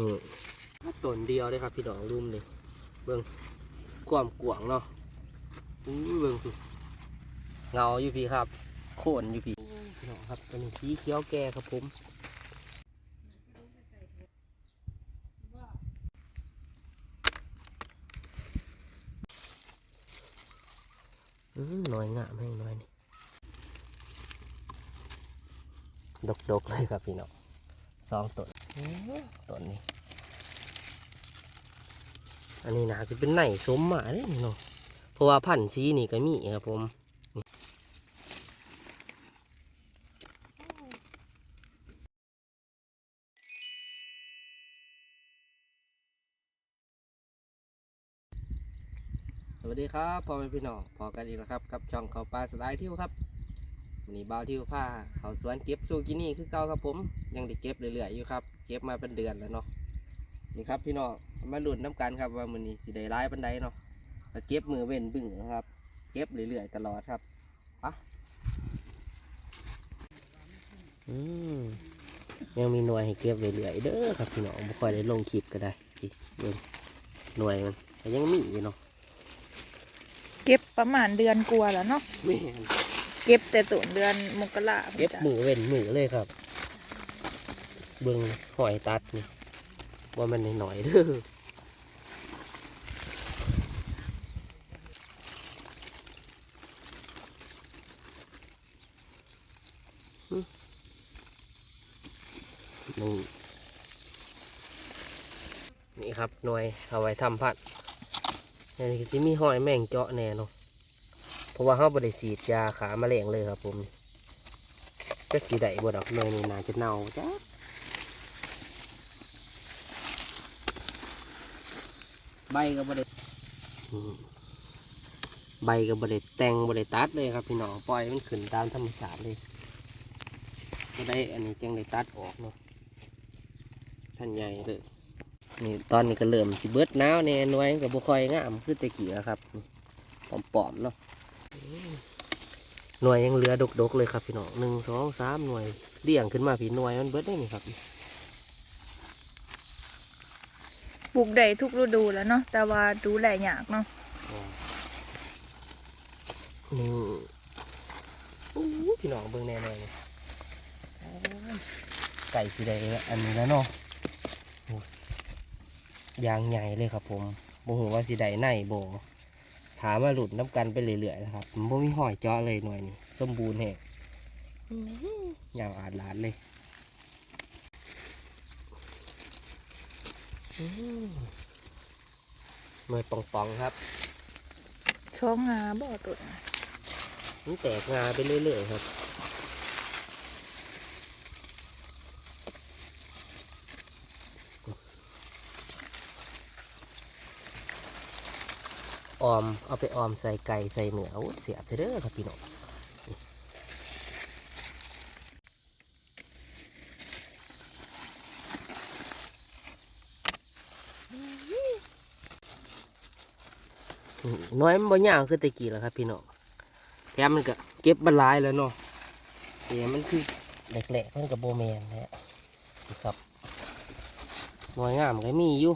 อืมต้นเดียวเลยครับพี่น้องรุมเลยเบิ่งความกวางเนาะอู้เบิ่งเงาอยู่พี่ครับ โคนอยู่พี่พี่น้องครับตัวนี้สีเขียวแก่ครับผมหน่อยงามให้หน่อยนี่ดกๆเลยครับพี่น้องสองต้น ต้นนี้ อันนี้นะจะเป็นไหนสมหมาเลยนี่เนาะเพราะว่าพันธุ์สีนี่ก็มีครับผมสวัสดีครับพ่อแม่พี่น้องพอกันอีกแล้วครับกับช่องเขาปลาสไลด์ทิวครับวันนี้บ่าวทิวผ้าเขาสวนเก็บซูกินี่คือเก่าครับผม ยังได้เก็บเรื่อยๆอยู่ครับ ก็บมาเป็นเดือนแล้วเนาะนี่ครับพี่น้องมาลุ้นน้ำกันครับว่ามันนี้สิได้ร้ายปันใดเนาะแต่เก็บมือเว้นบึ้งนะครับ เก็บเรื่อยๆตลอดครับไปะอืมยังมีหน่วยให้เก็บเรื่อยๆเด้อครับพี่น้องบ่ค่อยได้ลงคลิปก็ได้อีกเบิ่งหน่วยมันแต่ยังมีอยู่เนาะเก็บประมาณเดือนกลัวาแล้วเนาะ แม่นเก็บแต่ตุนเดือนมกราเก็บมือเว้นมือเลยครับ เบิ่งหอยตัดนี่ว่ามันหน่อยๆเด้อหึนี่นี่ครับหน่วยเอาไว้ทำพัดอันนี้ก็สิมีหอยแมงเจาะแน่เนาะเพราะว่าเขาบริสีดยาขาแมลงเลยครับผมจักสีได้บ่ดอกหน่วยนี่นาจะเน่าจ้ะ ใบก็บ่ได้อืมใบก็บ่ได้แต่งบ่ได้ตัดเลยครับพี่น้องปล่อยมันขึ้นตามธรรมชาติเลยก็ได้อันนี้จังได้ตัดออกเนาะท่านใหญ่เลยนี่ตอนนี้ก็เริ่มสิเบิดหนาวเนี่ยน่วยกับบุคอยงามคือตะกี้แล้วครับปอมๆเนาะหน่วยยังเหลือดกๆเลยครับพี่น้องหนึ่งสองสามหน่วยเลี่ยงขึ้นมาพี่หน่วยมันเบิดได้นี่ครับ ป ลูกได้ทุกฤดูแล้วเนาะแต่ว่าดูแลยากเนาะนี่อู้พี่น้องเบิ่งแน่เลยไก่สีแดงอันนี้แล้วเนาะโอ้ยยางใหญ่เลยครับผมบ่หูว่าสีใดในโบถามมาหลุดน้ำกันไปเรื่อยๆนะครับผมบ่มีหอยเจาะเลยหน่วยนี้สมบูรณ์แฮะอย่างอาดหลานเลยอืม หน่วยป่องๆครับช่องงาบ่อตุนมันแตกงาไปเรื่อยๆครับออมเอาไปออมใส่ไก่ใส่เนื้อโอ้ยเสียบเด้อครับพี่น้อง น้อยมันบ่ยาวคือตะกี้แล้วครับ พี่น้องแถมมันก็เก็บบรรลายแล้วเนาะเดี๋ยวมันคือแหลกๆมันกับโบแมนแหละครับหน่วยงามก็มีอยู่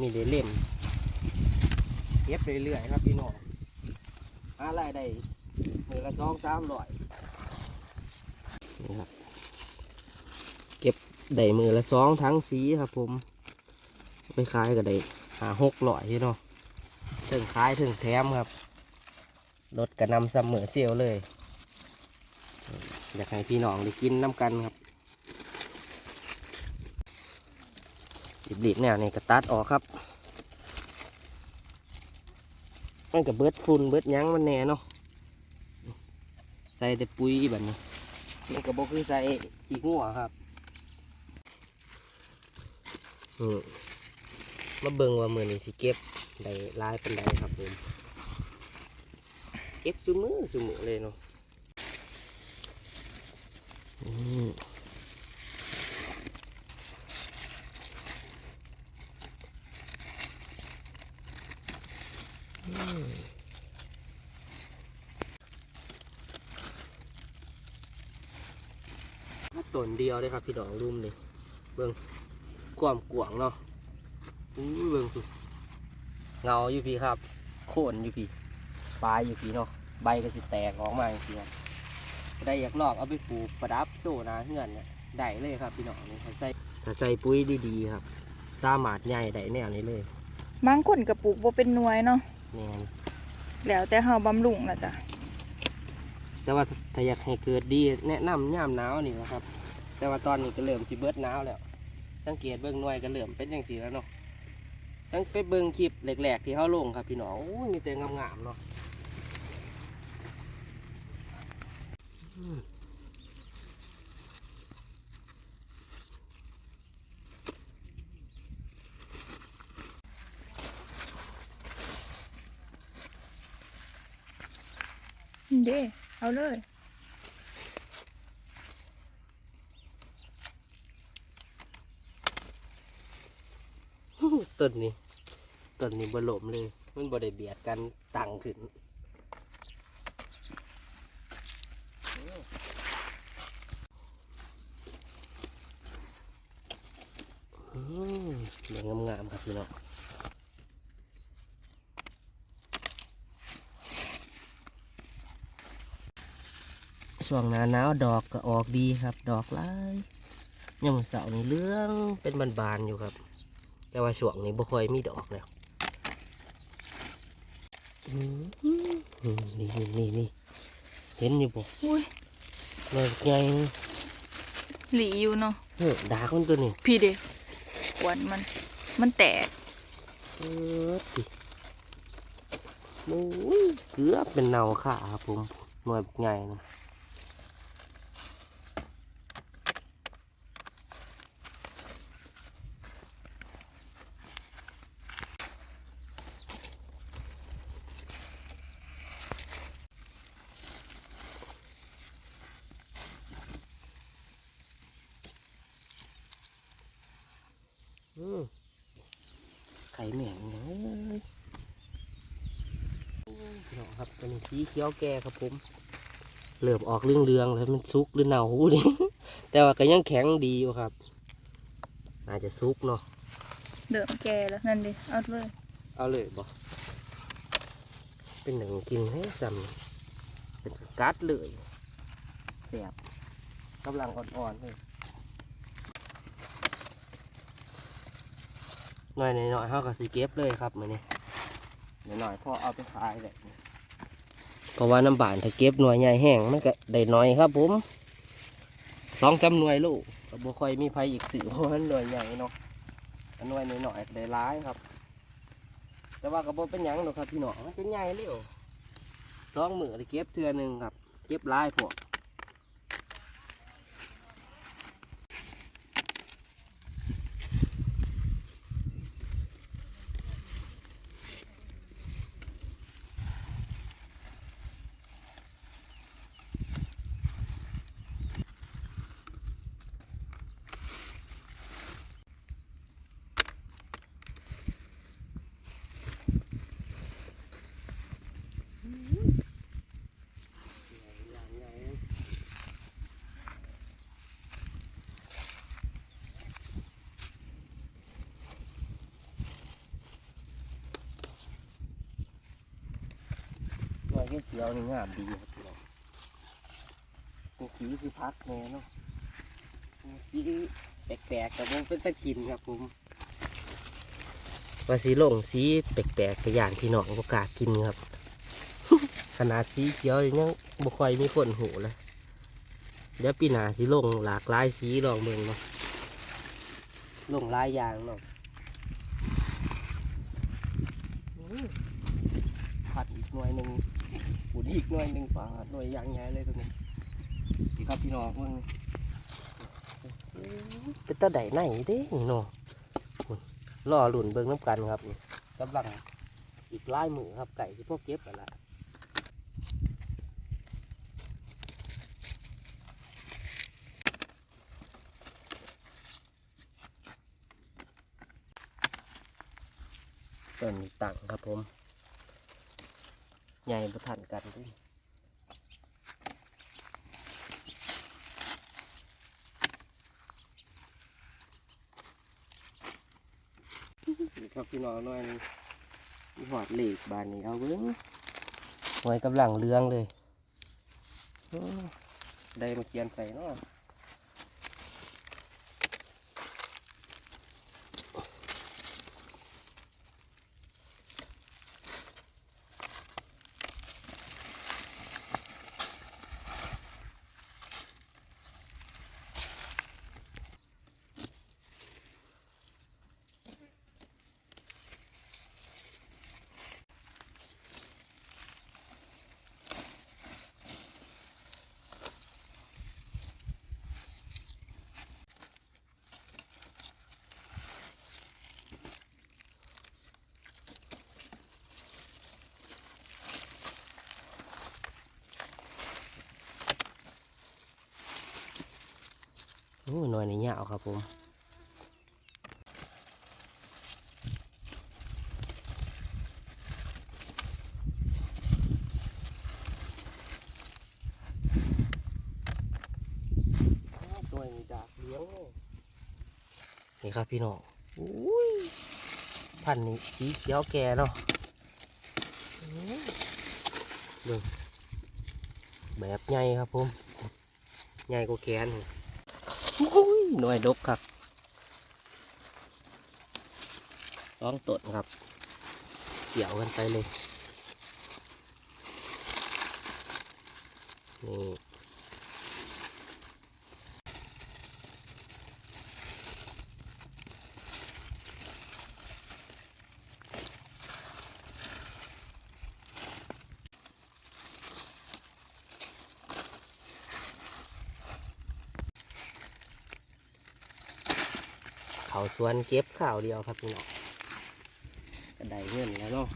มีเดเล่มเก็บเรื่อยๆครับพี่น้องหารได้มือละสองสามร้อยนี่ครับเก็บได้มือละสองทั้งสีครับผม ไปขายก็ได้หาหกร้อยพี่เนาะ ถึงขายถึงแถมครับรถกระนำเสมอเซียวเลย อยากให้พี่น้องได้กินน้ำกันครับหลีบๆแนวนี่ก็ตัดออกครับมันก็เบิดฝุ่นเบิดยั้งมันแน่เนาะใส่แต่ปุ๋ยแบบนี้มันก็บอกคือใส่อีกหัวครับมมาเบิ่งว่ามือนี้สิเก็บ ได้ลายเป็นไดครับผมเก็บซุมือซุมือเลยเนาะต้นเดียวเลยครับพี่ดองรุมเลยเบิ่งความกวางเนาะอู้เบิ่งสิ เงาอยู่พี่ครับ โค่นอยู่พี่ปลายอยู่พี่เนาะใบก็สิแตกออกมาอย่างเงี้ยได้อยากลอกเอาไปปลูกประดับโซนาเฮือนเนี่ยได้เลยครับพี่น้องนี่ถ้าใส่ถ้าใส่ปุ๋ยดีๆครับสามารถใหญ่ได้แนวนี้เลยบางคนก็ปลูกบ่เป็นหน่วยเนาะแม่นแล้วแต่เฮาบำรุงล่ะจ้ะแต่ว่าถ้าอยากให้เกิดดีแนะนำย่ามหนาวนี่นะครับ แต่ว่าตอนนี้ก็เริ่มสิเบิดหนาวแล้ว สังเกตเบิ่งหน่วยก็เริ่มเป็นอย่างสีแล้วเนาะ ตั้งไปเบิ่งคลิปแหลกๆที่เขาลงครับพี่น้องโอ้ยมีแต่งามๆเนาะเด้เอาเลย ต้นนี้ต้นนี้บหลมเลย มันบ่ได้เบียดกันตั้งขึ้นเดี๋ยวงามๆครับพี่น้องช่วงหน้าหนาวดอกก็ออกดีครับ ดอกลายยามมื้อเสาร์นี่เหรื่องเป็นบานๆอยู่ครับ แต่ว่าช่วงนี้บ่ค่อยมีดอกแล้วอืมนี่นี่นี่นี่เห็นอยู่บ่อุ้ยเลยใหญ่หลีอยู่เนาะเออดากมันตัวนี้พี่เด้ขวนมัน มันแตกเออสิโอ้ยเกือบเป็นเนาค่ะครับผมหน่วยใหญ่นะอืมไข่แม่งเลย พี่น้องครับตัวนี้สีเขียวแก่ครับผมเหลือบออกเรื่องเรืองๆแล้วมันซุกหรือเน่าหูดิแต่ว่าก็ยังแข็งดีอยู่ครับน่าจะซุกเนาะเดิมแก่แล้วนั่นดิเอาเลย เอาเลยบอกเป็นหนังกินให้จำเป็นกัดเลยเสียบกำลังอ่อนๆเลยหน่อยหน่อยๆเขาก็สีเก็บเลยครับมือนี้หน่อยหน่อยๆพอเอาไปขายเลยเพ ราะว่าน้ำบานถ้าเก็บหน่วยใหญ่แห้งมันก็ได้น้อยครับผมสองจำหน่วยลูกก็บ่ค่อยมีไผอีกสื่อเพราะมันหน่วยใหญ่เนาะอันหน่วยหน่อยๆได้ร้ายครับ แต่ว่าก็บ่เป็นหยังหรอกครับพี่น้องมันเป็นใหญ่เร็วสองมือได้เก็บเทือนึงครับ เก็บร้ายพวก น่วยเขียวๆนี่งามดีครับพี่น้องนี่สีคือพักแน่เนาะสีแปลกๆแต่ผมเป็นตะกินครับผมว่าสีลงสีแปลกๆกระยานพี่น้องบ่กล้ากินครับ ขนาดสีเขียวยังบ่ค่อยมีคนหูเลยเดี๋ยวปีหน้าสีลงหลากหลายสีลองเบิ่งเนาะลงหลายอย่างเนาะอื้อผัดอีกหน่วยหนึ่ง ปูดอีกหน่วยหนึ่งปลาหน่วยอย่างใหญ่เลยตรงนี้นี่ครับพี่น้องเบิ่งอื้อเป็นตาไดไหนเด้นี่เนาะพุ่นรอหลุนเบิ่งน้ำกันครับนี่กำลังอีกหลายมือครับไก่สิพวกเก็บกันละต้นนี้ตั้งครับผม ใหญ่ประทันกันด้วยครับพี่น้องหน่อยนึงหอดเหล็กบานนี้เอาเบิ้งหอยกำลังเลื้องเลยโอ้ได้มาเขียนใส่เนาะ อ้หน่อยในเหยาวครับผมหน่วยดากเลี้ยงเนี่ครับพี่น้องอุ้ยพันธุ์นี้สีเขียวแก่เนาะอืมเบิ่งแบบใหญ่ครับผม ใหญ่กว่าแขนโอ้ย หน่วยดกครับสองตดครับ เกี่ยวกันไปเลยนี่ สวนเก็บข่าวเดียวครับพี่น้องก็ได้เงินแล้วเนาะ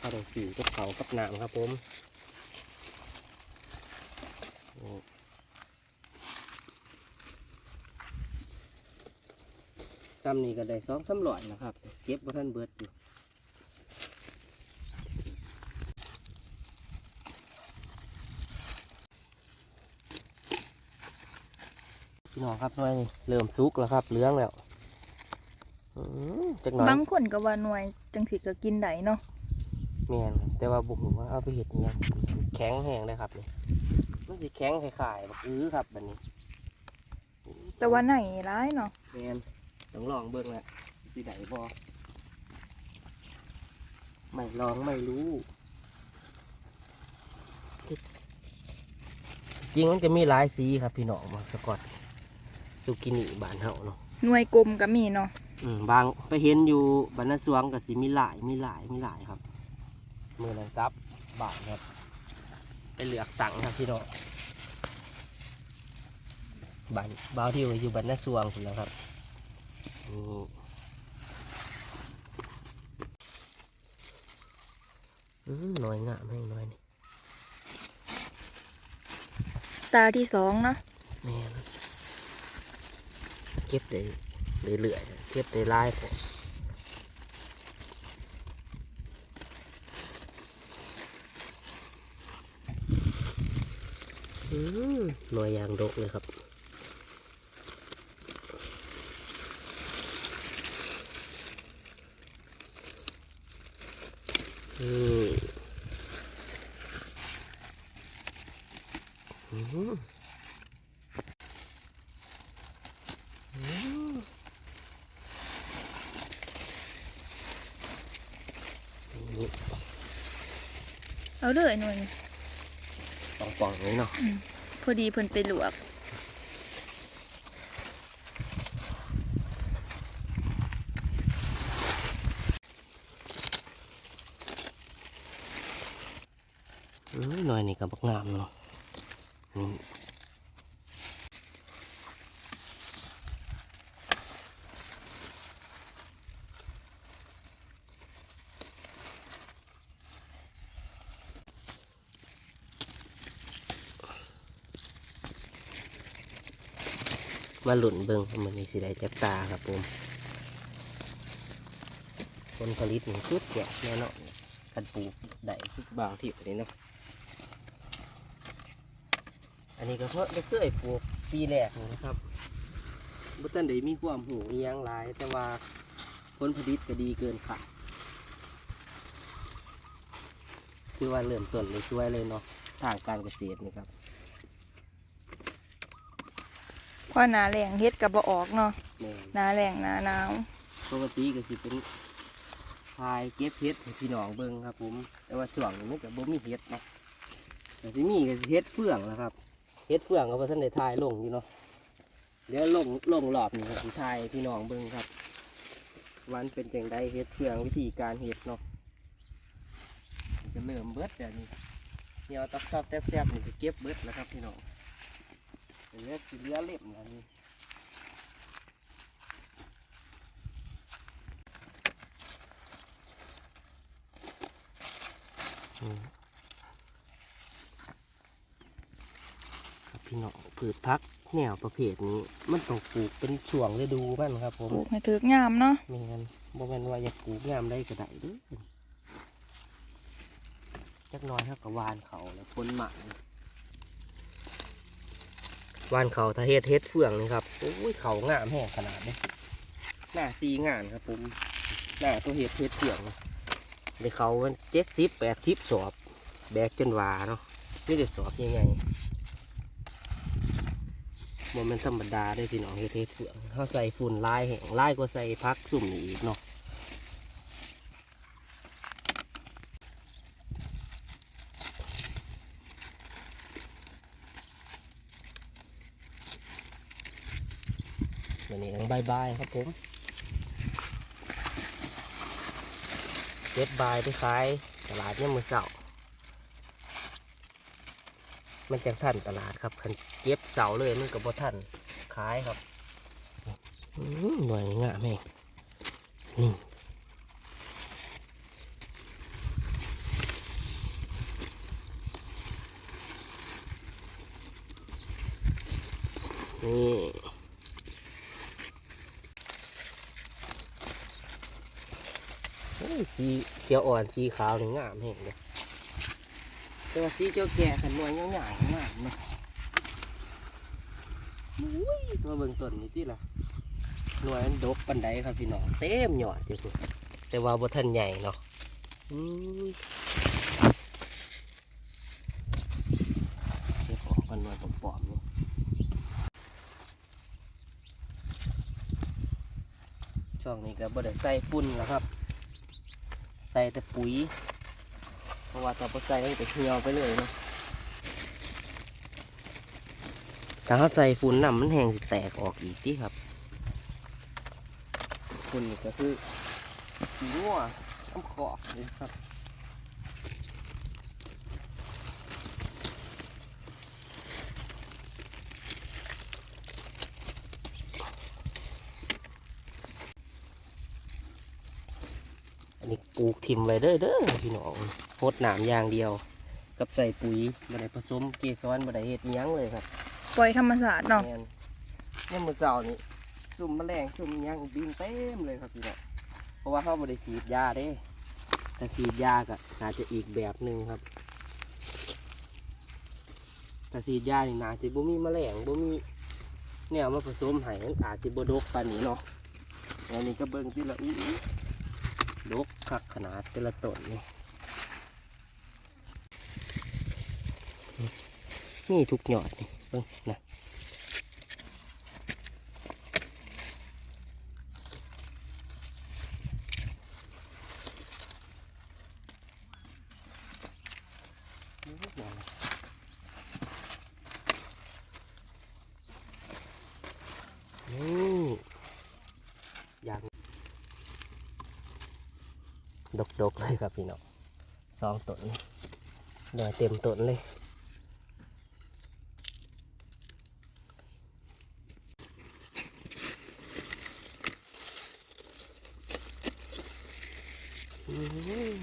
ก็ได้สื่อกับเขากับน้ำครับผมนี่จำนี่ก็ได้สองสามหลอดนะครับ เก็บบ่ท่านเบิดอยู่ น้องครับหน่อยนี่เริ่มสุกแล้วครับเหลื้องแล้วอืมจักหน่อยบางคนก็ว่าหน่วยจังสิก็กินได้เนาะแม่นแต่ว่าบุกว่าเอาไปเห็ดอิหยังแข็งแห้งเลยครับนี่มันสิแข็งคล้ายๆบักอื้อครับบัดนี้ แต่ว่าไหนร้ายเนาะแม่นต้องลองเบิ่งแหละสิได้บ่ไม่ลองไม่รู้ จริงมันจะมีหลายสีครับพี่น้องมาสกอต สุกินี่บ้านเฮาเนาะหน่วยกลมก็มีเนาะอืมบางไปเห็นอยู่บรรณสวงกับสิมีหลายมีหลายมีหลายครับมือนั้นครับบาทครับไปเหลือกตังค์ครับพี่น้องบ้านบ้าวที่อยู่บรรณสวงสุดแล้วครับนี่อืมหน่อยงามให้หน่อยนี่ตาที่สองเนาะแม่นเก็บได้เรื่อยๆเก็บได้หลายผมหน่วยยางดกเลยครับอืมอืมอืมนี่ เอาเลยหน่วยป่องๆนี้เนาะพอดีเพิ่นไปลวกอืมหน่อยนี่ก็บักงามเนาะนี่ มาหลุนเบิงมันนี่สิได้จักตาครับผมผลผลิตหนี่สุดยอดแน่นอนกันปลูกได้ทุกบางที่นี้เนาะอันนี้ก็เพราะได้เคยปลูกปีแรกนะครับบุตันได้มีความหูอียังหลาย แต่ว่าผลผลิตก็ดีเกินค่ะคือว่าเริ่มต้นเลยช่วยเลยเนาะทางการเกษตรนี่ครับ เพราะหนาแรงเฮ็ดกับบ่ออกเนาะแม่นหนาแรงหนาหนาวปกติก็สิเป็นทายเก็บเห็ดให้พี่น้องเบิ่งครับ ผม แต่ว่าช่วงนี้มันก็บ่มีเห็ดเนาะแต่ที่มีก็สิเห็ดเฟืองนะครับเฮ็ดเฟืองก็บ่ทันได้ทายลงอยู่เนาะเดี๋ยวลงลงรอบนี้ครับสิทายให้พี่น้องเบิ่งครับวันเป็นจังไดเฮ็ดเฟืองวิธีการเฮ็ดเนาะจะเริ่มเบิดเดี๋ยวนี้เหนียวตับซับแทบๆนี่ก็เก็บเบิดแล้วครับพี่น้อง เหลือสิเหลือเล็บแล้วนี่ครับพี่น้องพืชพักแนวประเภทนี้ มันต้องปลูกเป็นช่วงฤดูมันครับผมปลูกให้ถึกงามเนาะไม่งั้นบ่แม่นว่าอยากปลูกยามได้ก็ได้เด้อจักหน้อยเท่ากับวานเขาแล้วพ้นหมาก วานเขาถ้าเฮ็ดเฮ็ดเฟืองนี่ครับโอ้ยเขางามแห้งขนาดนี้หน้าซีงานครับผมหน้าตัวเฮ็ดเฮ็ดเฟืองนเดี๋ยเขาเจ็ดสิบแปดสิบสอบ แบกจนวาเนาะไม่ได้สอบยังไงมันเป็นธรรมดาได้อพี่น้องเฮ็ดเฮ็ดเฟืองเขาใส่ฝุ่นลายแห้งลายก็ใส่พักสุ่มอีกเนาะวันนี้ยัง บายบายครับผมเก็บบายไปขายตลาดเนี่ยามมือเสาร์มันจังทันตลาดครับคันเก็บเสาเลยมันกับบ่ทันขายครับอื้อหน่วยงามแม่งนี่นี่เฮ้ย สีเขียวอ่อนสีขาวนี่งามแห่งเลยแต่ว่าสีเจ้าแก่ขันหน่วยยาวๆงามเนาะอุ้ยมาเบิ่งต้นนี่ที่ละหน่วยมันดกปันไดครับพี่น้องเต็มหยอดอยู่แต่ว่าบ่ทันใหญ่เนาะอุ้ยเก็บออกกันหน่อยปลอมๆนี่ช่วงนี้ก็บ่ได้ใส่ฝุ่นแล้วครับ ใส่แต่ปุ๋ย เพราะว่าถ้าบ่ใส่มันจะเหี่ยวไปเลยนะถ้าเขาใส่ฝุ่นน้ำมันแห้งสิแตกออกอีกที่ครับฝุ่นนี่ก็คือสีงัวน้ำขอกนะครับ ลูกทิมไว้เด้อเด้อพี่น้องโพดหนามอย่างเดียว กับใส่ปุ๋ยบ่ได้ผสมเกสรบ่ได้เฮ็ดอิหยังเลยครับปล่อยธรรมศาสตร์เนาะแม่นเนี่ยามมือเสาร์นี่ซุ่มแมลงซุ่มหยังบินเต็มเลยครับพี่น้องเพราะว่าเขาบริสีดยาเด้แต่สีดยาก็น่าจะอีกแบบหนึ่งครับแต่สีดยานี่น่าจะบ่มีแมลงบ่มีเนี่ยมาผสมให้มันอาจจะบ่ดกปานนี้เนาะอันนี้ก็เบิ่งที่ละอู้ดก คักขนาดแต่ละต้นนี่นี่ทุกหยอดนี่เบิ่งนะ นี่อย่าง ดกๆเลยครับพี่น้องสองต้นนี่หน่อยเต็มต้นเลยอืม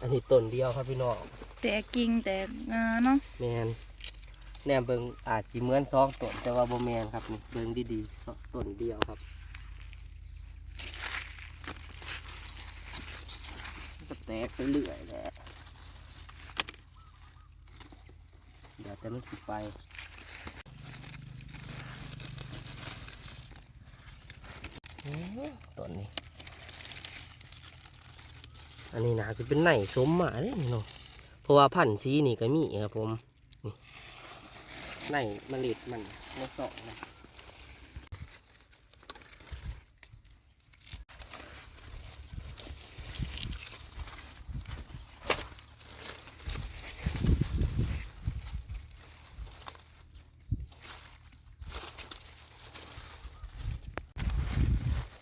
อันนี้ต้นเดียวครับพี่น้องแตกกิ่งแตกงาเนาะแมน แนมเบิงอาจสิเหมือนสองต้นแต่ว่าบ่แมนครับนี่เบิงดีๆสองต้นเดียวครับก็แตกไปเรื่อยแหละเดี๋ยวแต่มันสิไปต้นนี้ อันนี้นะจะเป็นไหนสมหมาเนี่ยเนาะเพราะว่าพันธุ์สีนี่ก็มีครับผม นี่ไหนเมล็ดมันมาสองนะ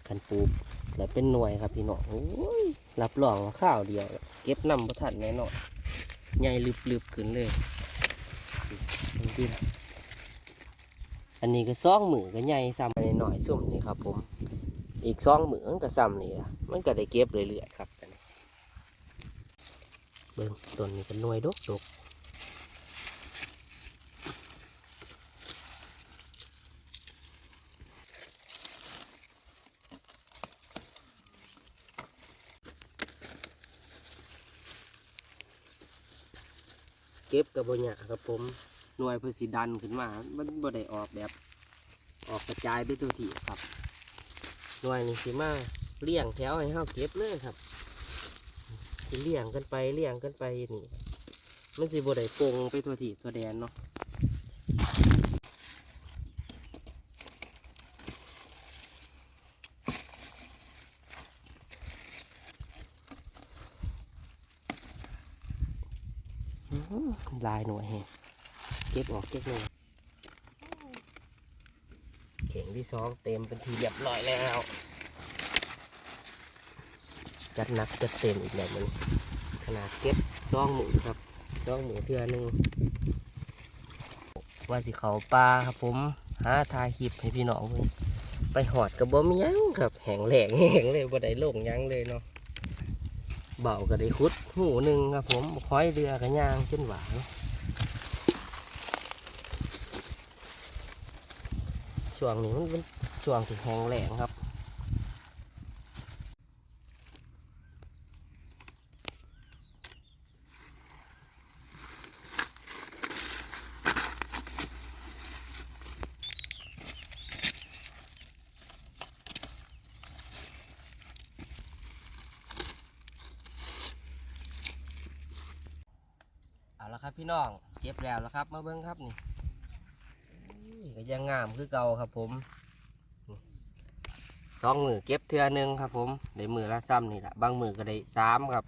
คันปูแล้วเป็นหน่วยครับพี่น้องโอ้ยรับรองว่าข้าวเดียว เก็บนำประทันแน่นอนใหญ่ลึบๆขึ้นเลยดูดิ อันนี้ก็ซองมือก็ใหญ่ซ้ำอันนี้หน่อยสุ่มนี่ครับ ผม อีกซองมือมันก็ซ้ำนี่อะมันก็ได้เก็บเรื่อยๆครับเบิ่งต้นนี้ก็หน่วยดกดกเก็บกับบหยาครับผม หน่วยเพื่อสีดันขึ้นมา มันบ่ได้ออกแบบ ออกกระจายไปตัวที่ครับ หน่วยนี่สิมาเลี้ยงแถวให้เฮาเก็บเลยครับสิเลี้ยงกันไปเลี้ยงกันไปนี่ มันสิบ่ได้โปงไปตัวที่ตัวแดนเนาะหลายหน่วยแฮะ เก็บออกเก็บเลยเข่งที่สองเต็มเป็นทีเรียบร้อยแล้ว จัดหนักจัดเต็มอีกแบบหนึงขนาดเก็บซองหมูครับซองหมูเทือหนึงว่าสิเขาปลาครับผมหาทายคลิปให้พี่น้องเพิ่นไปหอดกับบ่มียังครับแหงแหลงแหงเลยบ่ได้ลงยังเลยเนาะเบาก็ได้คุดหูหนึ่งครับผมคอยเรือกันยางจนหวาน ช่วงนี้มันเป็นช่วงที่แห้งแล้งครับเอาละครับพี่น้องเก็บแล้วแล้วครับ มาเบิ้งครับนี่นี่ ก็ยังงามคือเก่าครับผมสองมือเก็บเทือนึงครับผมได้มือละซ้ำนี่แหละบางมือก็ได้สามครับ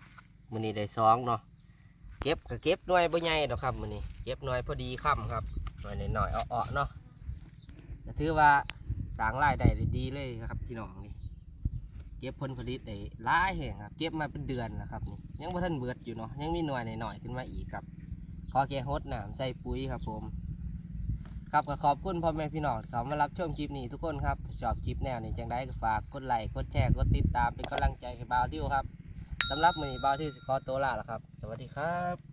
มือนี้ได้สองเนาะเก็บก็เก็บหน่วยบ่ใหญ่ดอกครับมือนี้เก็บหน่วยพอดีค่ำครับหน่วยหน่อยๆเอาๆเนาะก็ถือว่าสางได้ได้ดีเลยครับพี่น้องนี่เก็บผลผลิตได้หลายแห่งครับเก็บมาเป็นเดือนแล้วครับนี่ยังบ่ทันเบิดอยู่เนาะยังมีหน่วยหน่อยๆขึ้นมาอีกครับขอแค่ฮดน้ำใส่ปุ๋ยครับผม ครับก็ขอบคุณพ่อแม่พี่น้องที่เขามารับชมคลิปนี้ทุกคนครับชอบคลิปแนวนี้จังได้ก็ฝากกดไลค์กดแชร์กดติดตามเป็นกำลังใจให้บาวทิวครับสำหรับมือนี้บาวทิวสกอตัวลาแล้วครับ สวัสดีครับ